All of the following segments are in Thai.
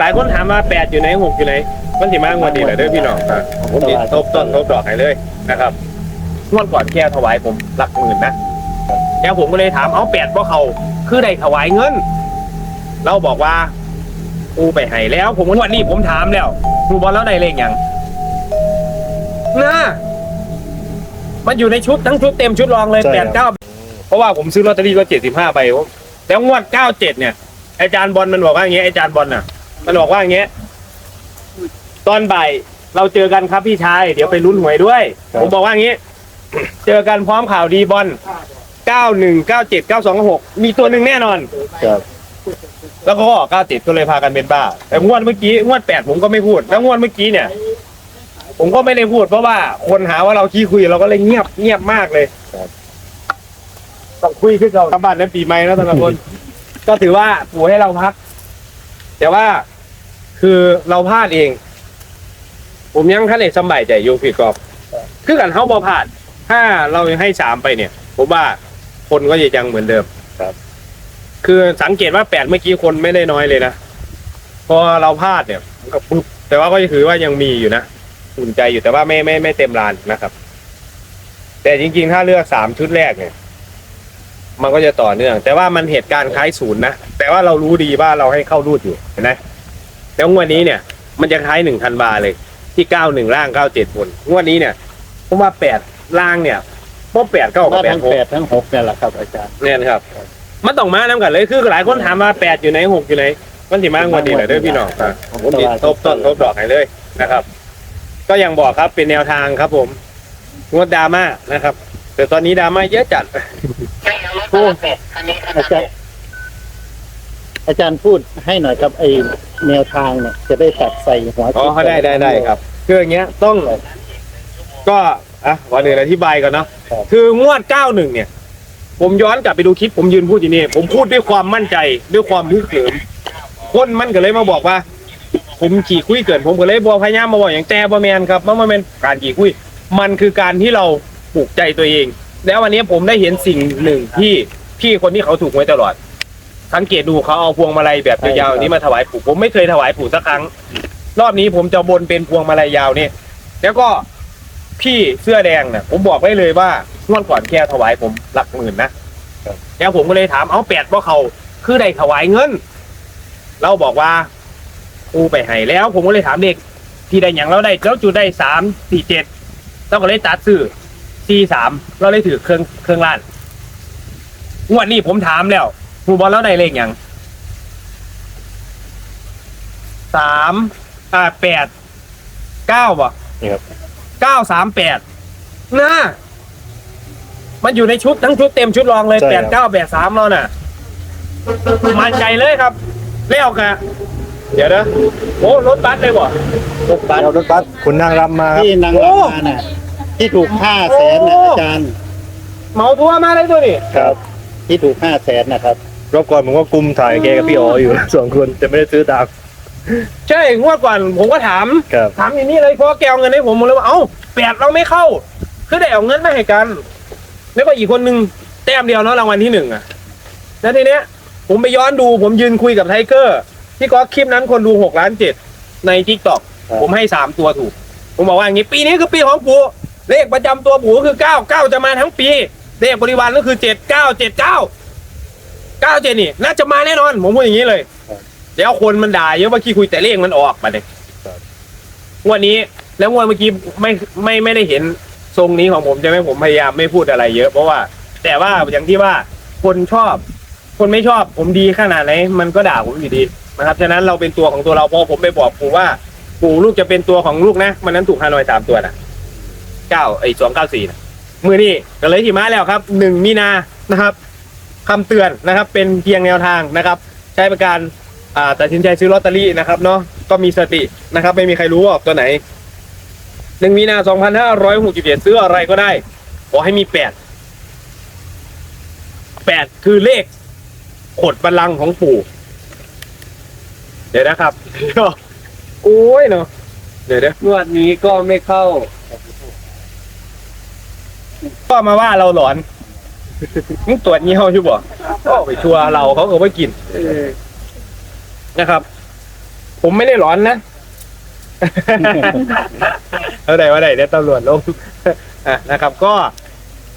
หลายคนถามว่าแปดอยู่ไหนหกอยู่ไหนมันสิมากงวันนี้แหละเด้อพี่น้องครับผมติดทบต้นทบดอกให้เลยนะครับงวดก่อนแค่ถวายผมหลักหมื่นนะแล้วผมก็เลยถามเอาแปดเพราะเขาคือได้ถวายเงิน เราบอกว่ากูไปให้แล้ว ผมวันนี้ผมถามแล้วครูบอลแล้วได้เลขยังนะมันอยู่ในชุดทั้งชุดเต็มชุดรองเลยใช่แปครัดบเก้าเพราะว่าผมซื้อลอตเตอรี่ก็เจ็ดสิบห้าใบแล้วงวดเก้าเจ็ดเนี่ยอาจารย์บอลมันบอกว่าอย่างเงี้ยอาจารย์บอลน่ะ มันบอกว่าอย่างเงี้ยตอนบ่ายเราเจอกันครับพี่ชาย เดี๋ยวไปลุ้นหวยด้วย ครับ ผมบอกว่าอย่างงี้ เจอกันพร้อมข่าวดีบอลเก้าหนึ่งเก้าเจ็ดเก้าสองหกมีตัวหนึ่งแน่นอน ครับ แล้วก็เก้าเจ็ดก็เลยพากันเป็นบ้า แต่งวดเมื่อกี้งวดแปดผมก็ไม่พูดแล้วงวดเมื่อกี้เนี่ย ผมก็ไม่ได้พูดเพราะว่าคนหาว่าเราขี้คุยเราก็เลยเงียบเงียบมากเลยต้องคุยขึ้นเราทำบ้านนั้นปีใหม่แล้วแต่ละคน ก็ถือว่าปู่ให้เราพัก แต่ว่า คือเราพลาดเอง ผมยังท่านเอกสำบายใจอยู่พี่กอบคือกันเขาบอพลาด ถ้าเราให้สามไปเนี่ย ผมว่าคนก็จะยังเหมือนเดิมครับ คือสังเกตว่าแปดเมื่อกี้คนไม่ได้น้อยเลยนะพอเราพลาดเนี่ยมันก็ปุ๊บแต่ว่าก็ถือว่ายังมีอยู่นะอุ่นใจอยู่แต่ว่าไม่ไม่ไม่เต็มลานนะครับ แต่จริงๆ ถ้าเลือกสามชุดแรกเนี่ย มันก็จะต่อเนื่อง แต่ว่ามันเหตุการณ์คล้ายศูนย์นะแต่ว่าเรารู้ดีว่าเราให้เข้ารูดอยู่เห็นไหม แล้วงวดนี้เนี่ย มันจะคล้ายหนึ่งธันวาเลย ที่เก้าหนึ่งล่างเก้าเจ็ดบนงวดนี้เนี่ยผมว่าแปดล่างเนี่ยพวกแปดเก้ากับว่าแปดทั้งหกแปดทั้งหกเนี่ยแหละครับอาจารย์เนี่ยนะครับ มันต้องมาน้ำกันเลยคือหลายคนถามว่าแปดอยู่ไหนหกอยู่ไหนมันสิมากกว่านี้แหละเด้อพี่น้องครับผมติดทบต้นทบดอกให้เลยนะครับ ก็ยังบอกครับเป็นแนวทางครับ ผมงดดราม่านะครับ แต่ตอนนี้ดราม่าเยอะจัดโอ้อันนี้อาจารย์ อาจารย์พูดให้หน่อยครับไอแนวทางเนี่ยจะได้ตัดใส่หัวอ๋อเขาได้ได้ได้ครับ คืออย่างเงี้ยต้อง ก็อะวันนี้อธิบายก่อนเนาะคืองวดเก้าหนึ่งเนี่ย ผมย้อนกลับไปดูคลิปผมยืนพูดอยู่นี่ผมพูดด้วยความมั่นใจด้วยความฮึกเหิมคนมันก็เลยมาบอกว่า ผมขี่คุยเกินผมก็เลยบอกพยายามมาบอกอย่างแต่บอแมนครับมันไม่เป็นการขี่คุย มันคือการที่เราปลูกใจตัวเอง แล้ววันนี้ผมได้เห็นสิ่งหนึ่งที่พี่คนที่เขาถูกไว้ตลอด สังเกตดูเขาเอาพวงมาลัยแบบยาวๆนี้มาถวายปู่ผมไม่เคยถวายปู่สักครั้ง รอบนี้ผมจะบนเป็นพวงมาลัยยาวเนี่ยแล้วก็พี่เสื้อแดงเนี่ยผมบอกไว้เลยว่างวดก่อนแค่ถวายผมหลักหมื่นนะแล้วผมก็เลยถามเอาแปดเพราะเขาคือได้ถวายเงิน เราบอกว่ากูไปให้แล้ว ผมก็เลยถามเด็ก ที่ได้อย่างเราได้แล้วจุดได้สามสี่เจ็ดเราก็เลยตัดซื้อสี่สามเราเลยถือเครื่องเครื่องล้านงวดนี้ผมถามแล้วค รูบอลแล้วได้เลขอย่างสามอ่าแปดเก้าบ่นี่ครับเก้าสามแปดนะมันอยู่ในชุดทั้งชุดเต็มชุดรองเลยใช่แปครัดบเก้าแปดสามแล้วน่ะมั่นใจเลยครับเลี้ยวกะเดี๋ยวนะโอ้รถบัสเลยบ่ รถบัสเอารถบัสคุณนางรำมาครับที่นางรำมาน่ะที่ถูกห้าแสนนะโอ้อาจารย์ เหมาทัวร์มาเลยตัวนี้ครับ ที่ถูกห้าแสนนะครับ รอบก่อนผมก็กลุมถ่ายแกกับพี่อ๋ออยู่ สองคนแต่ไม่ได้ซื้อตามใช่งวดก่อนผมก็ถาม ครับ ถามอย่างนี้เลยเพราะว่าแกเอาเงินให้ผมผมเลยว่าเอ้าแปดเราไม่เข้า คือได้เอาเงินมาให้กัน แล้วก็อีกคนนึงแต้มเดียวเนาะรางวัลที่หนึ่งอะแล้วทีเนี้ย ผมไปย้อนดูผมยืนคุยกับไทเกอร์ที่ก็คลิปนั้นคนดูหกล้านเจ็ดในทิกตอกครับ ผมให้สามตัวถูก ผมบอกว่าอย่างนี้ปีนี้คือปีของปู่เลขประจำตัวปู่ก็คือเก้าเก้าจะมาทั้งปี เลขบริวารก็คือเจ็ดเก้าเจ็ดเก้าเก้าเจ็ดนี่น่าจะมาแน่นอน ผมพูดอย่างนี้เลยแล้วคนมันด่าเยอะว่าขี้คุยแต่เลขมันออกมาเลยครับงวันนี้แล้วงวันเมื่อกี้ไม่ไม่ไม่ได้เห็นทรงนี้ของผมใช่ไหมผมพยายามไม่พูดอะไรเยอะเพราะว่า แต่ว่าอย่างที่ว่าคนชอบ คนไม่ชอบผมดีขนาดไหนมันก็ด่าผมอยู่ดีนะครับฉะนั้นเราเป็นตัวของตัวเราพอผมไปบอกปู่ว่าปู่ลูกจะเป็นตัวของลูกนะมันนั้นถูกฮานอยสามตัวนะเก้าไอ้สองเก้าสี่นะมือนี่ก็เลยที่มาแล้วครับหนึ่งมีนานะครับ คำเตือนนะครับ เป็นเพียงแนวทางนะครับ ใช้ประการอ่าตัดสินใจซื้อลอตเตอรี่นะครับเนาะก็มีสตินะครับ ไม่มีใครรู้ว่าออกตัวไหนหนึ่งมีนาสองพันห้าร้อยหกสิบเจ็ดซื้ออะไรก็ได้ ขอให้มีแปดแปดคือเลขขดบัลลังก์ของปู่ เดี๋ยวนะครับโอ้ยเนาะเดี๋ยวเดี๋ยวงวดนี้ก็ไม่เข้า ก็มาว่าเราหลอน มึงตรวจเงี้ยวอยู่บ่ก็ไปชัวร์เราเขาก็ไม่กินเออนะครับ ผมไม่ได้หลอนนะเอาไหนว่าไหนเดี๋ยวตำรวจลงอะนะครับ ก็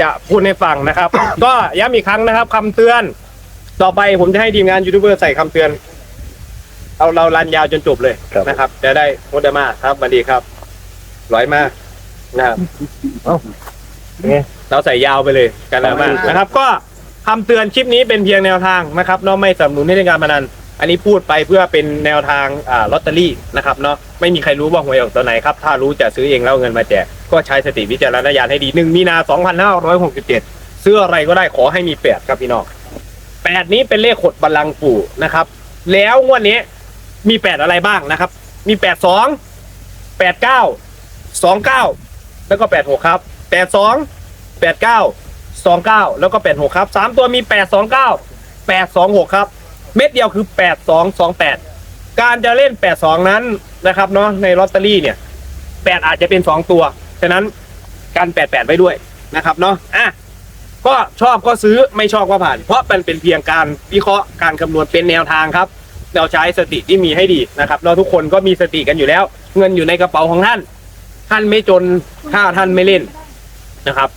จะพูดให้ฟังนะครับ ก็ย้ำอีกครั้งนะครับคำเตือน ต่อไปผมจะให้ทีมงานยูทูบเบอร์ใส่คำเตือน เอาเรารันยาวจนจบเลยครับ นะครับ จะได้โมดมาครับสวัสดีครับร้อยมากนะครับไง เราใส่ยาวไปเลยกันแล้วมากนะครับ ก็คำเตือนคลิปนี้เป็นเพียงแนวทางนะครับเนาะไม่สนับสนุนให้เล่นการพนันอันนี้พูดไปเพื่อเป็นแนวทางอ่าลอตเตอรี่นะครับเนาะไม่มีใครรู้ว่าหวยออกตัวไหนครับ ถ้ารู้จะซื้อเองแล้วเอาเงินมาแจกก็ใช้สติวิจารณญาณให้ดีหนึ่งมีนา2567ซื้ออะไรก็ได้ขอให้มีแปดครับพี่น้องแปดนี้เป็นเลขขดบัลลังก์ปู่นะครับ แล้วงวดนี้มีแปดอะไรบ้างนะครับ มีแปดสองแปดเก้าสองเก้าแล้วก็แปดหกครับแปดสอง แปดเก้าสองเก้าแล้วก็แปดหกครับสามตัวมีแปดสองเก้าแปดสองหกครับ เม็ดเดียวคือแปดสองสองแปดการจะเล่นแปดสองนั้นนะครับเนาะในลอตเตอรี่เนี่ยแปดอาจจะเป็นสองตัว ฉะนั้นการแปดแปดไว้ด้วยนะครับเนาะอะก็ชอบก็ซื้อไม่ชอบก็ผ่าน เพราะมันเป็นเพียงการวิเคราะห์การคำนวณเป็นแนวทางครับ เราใช้สติที่มีให้ดีนะครับ เราทุกคนก็มีสติกันอยู่แล้ว เงินอยู่ในกระเป๋าของท่าน ท่านไม่จนถ้าท่านไม่เล่นนะครับ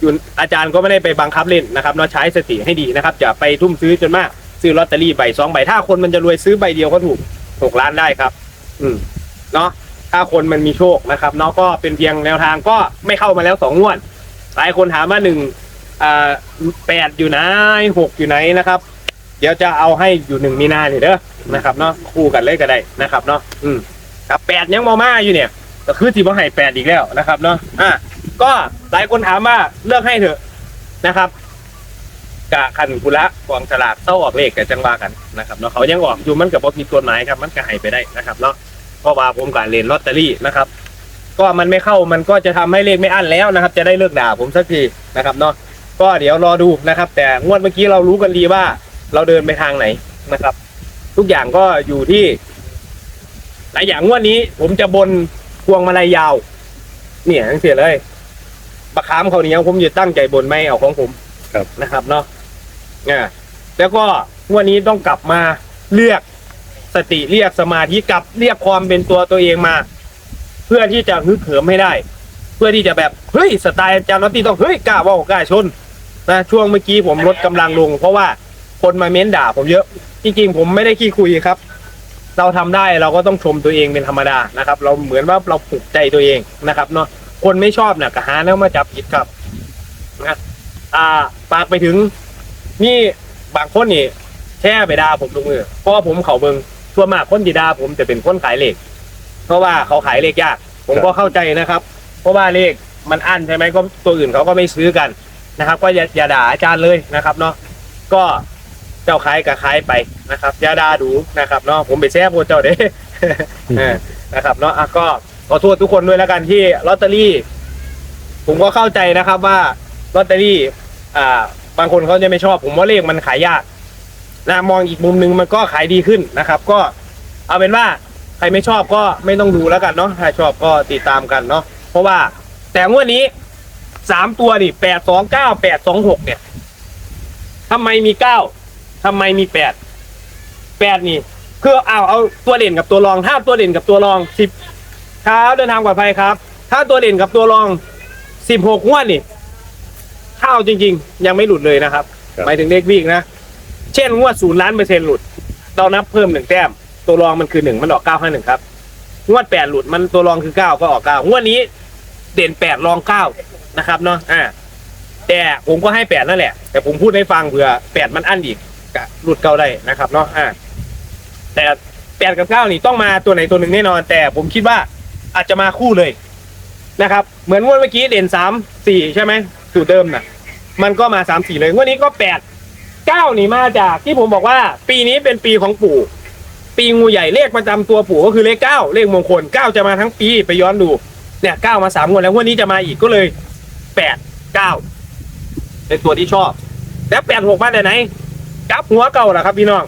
อยู่อาจารย์ก็ไม่ได้ไปบังคับเล่นนะครับเราใช้สติให้ดีนะครับอย่าไปทุ่มซื้อจนมาก ซื้อลอตเตอรี่ใบสองใบถ้าคนมันจะรวยซื้อใบเดียวก็ถูกหกล้านได้ครับ อืมเนาะถ้าคนมันมีโชคนะครับเนาะก็เป็นเพียงแนวทางก็ไม่เข้ามาแล้วสองงวดหลายคนถามว่าหนึ่งอ่าแปดอยู่ไหนหกอยู่ไหนนะครับ เดี๋ยวจะเอาให้อยู่หนึ่งมีนาเนี่ยเด้อนะครับเนาะคู่กันเลยก็ได้นะครับเนาะอืมกับแปดยังมามาอยู่เนี่ยก็คือที่ว่าให้แปดอีกแล้วนะครับเนาะอะ ก็หลายคนถามว่าเลิกให้เถอะนะครับกะคันกุละกองฉลากเศร้าออกเลขกับจังหวะกันนะครับเนาะเขายังออกอยู่มันกับพอผิดกฎหมายครับ มันก็ให้ไปได้นะครับเนาะเพราะว่าผมการเล่นลอตเตอรี่นะครับ ก็มันไม่เข้ามันก็จะทำให้เลขไม่อั้นแล้วนะครับ จะได้เลิกด่าผมสักทีนะครับเนาะก็เดี๋ยวรอดูนะครับ แต่งวดเมื่อกี้เรารู้กันดีว่า เราเดินไปทางไหนนะครับ ทุกอย่างก็อยู่ที่ หลายอย่างงวดนี้ ผมจะบนพวงมาลัยยาวเนี่ยทั้งเสียเลย ปะขามเขาวเหนี้ยวผมจะตั้งใจบนไม่เอาของผมครับ นะครับเนาะอ่าแล้วก็งวันนี้ต้องกลับมาเรียกสติเรียกสมาธิกลับเรียกความเป็นตัวตัวเองมา เพื่อที่จะฮึกเหิมให้ได้ เพื่อที่จะแบบเฮ้ยสไตล์อาจารย์นอตตี้ต้องเฮ้ยกล้าเว่ากล้าชนนะช่วงเมื่อกี้ผมลดกำลังลง เพราะว่าคนมาเม้นด่าผมเยอะ จริงๆ ผมไม่ได้ขี้คุยครับ เราทำได้เราก็ต้องชมตัวเองเป็นธรรมดานะครับ เราเหมือนว่าเราปลุกใจตัวเองนะครับเนาะ คนไม่ชอบเนี่ยก็หาแล้วมาจับผิดครับนะอ่าปากไปถึงนี่บางคนนี่แช่ไปด่าผมลงมือเพราะว่าผมเขาเบิงส่วนมากคนที่ด่าผมจะเป็นคนขายเหล็กเพราะว่าเขาขายเลขยาก ผมก็เข้าใจนะครับ เพราะว่าเลขมันอั้นใช่ไหมก็ตัวอื่นเขาก็ไม่ซื้อกันนะครับ ก็อย่าอย่าด่าอาจารย์เลยนะครับเนาะก็เจ้าขายกับขายไปนะครับอย่าด่าดูนะครับเนาะผมไปแซ่บพวกเจ้าเด้อนะครับเนาะอะก็ ขอโทษทุกคนด้วยแล้วกันที่ลอตเตอรี่ ผมก็เข้าใจนะครับว่าลอตเตอรี่ อ่า บางคนเขาจะไม่ชอบ ผมว่าเลขมันขายยากนะมองอีกมุมหนึ่งมันก็ขายดีขึ้นนะครับ ก็เอาเป็นว่าใครไม่ชอบก็ไม่ต้องดูแล้วกันเนาะถ้าชอบก็ติดตามกันเนาะเพราะว่าแต่งวดนี้สามตัวนี่แปดสองเก้าแปดสองหกเนี่ยทำไมมีเก้าทำไมมีแปดแปดนี่คือเอาเอาตัวเด่นกับตัวรองถ้าตัวเด่นกับตัวรองสิบ เช้าเดินทางปลอดภัยครับ ถ้าตัวเด่นกับตัวรองสิบหกงวดนี่เข้าจริง ๆ ยังไม่หลุดเลยนะครับ ครับ หมายถึงเลขวิ่งนะ เช่นงวดศูนย์ล้านเปอร์เซ็นต์หลุด เรานับเพิ่มหนึ่งแต้ม ตัวรองมันคือหนึ่งมันออกเก้าห้าหนึ่งครับ งวดแปดหลุดมันตัวรองคือเก้าก็ออกเก้างวดนี้ เด่นแปดรองเก้านะครับเนาะอ่าแต่ผมก็ให้แปดนั่นแหละ แต่ผมพูดให้ฟังเผื่อแปดมันอั้นอีกกะหลุดเก้าได้นะครับเนาะอ่าแต่แปดกับเก้านี่ต้องมาตัวไหนตัวหนึ่งแน่นอน แต่ผมคิดว่า อาจจะมาคู่เลยนะครับ เหมือนงวดเมื่อกี้เด่นสามสี่ใช่ไหมสูตรเดิมน่ะ มันก็มาสามสี่เลยงวดนี้ก็แปดเก้านี่มาจากที่ผมบอกว่า ปีนี้เป็นปีของปู่ ปีงูใหญ่เลขประจำตัวปู่ก็คือเลขเก้าเลขมงคลเก้าจะมาทั้งปีไปย้อนดูเนี่ยเก้ามาสามงวดแล้วงวดนี้จะมาอีกก็เลยแปดเก้าเป็นตัวที่ชอบ แล้วแปดหกมาแต่ไหนจับหัวเก่าล่ะครับพี่น้อง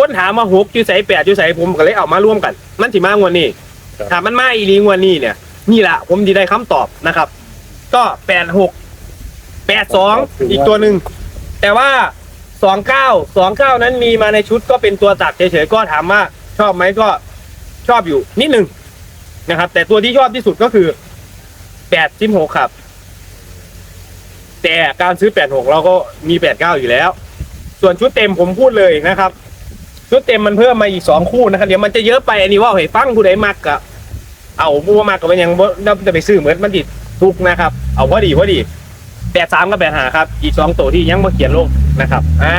ค้นหามาหกจุใส่แปดจุใส่ผมก็เลยเอามาร่วมกัน มันสิมางวดนี้ครับ ถ้ามันมาอีลีงวดนี้เนี่ย นี่แหละผมดีได้คำตอบนะครับ ก็แปดหกแปดสองอีกตัวหนึ่งแต่ว่าสองเก้าสองเก้านั้นมีมาในชุดก็เป็นตัวตัดเฉยๆก็ถามว่า ชอบไหมก็ชอบอยู่นิดหนึ่งนะครับ แต่ตัวที่ชอบที่สุดก็คือแปดสิบหกครับ แต่การซื้อแปดหกเราก็มีแปดเก้าอยู่แล้ว ส่วนชุดเต็มผมพูดเลยนะครับ ชุดเต็มมันเพิ่มมาอีกสองคู่นะครับเดี๋ยวมันจะเยอะไปอันนี้ว่าให้ฟังผู้ใดมากกะเอาผู้ว่ามากกับมันยังน่าจะไปซื้อเหมือนมันติดทุกนะครับ เอาพอดีพอดีแปดสามกับแปดหาครับ อีกสองตัวที่ยังมาเขียนลงนะครับ อ่า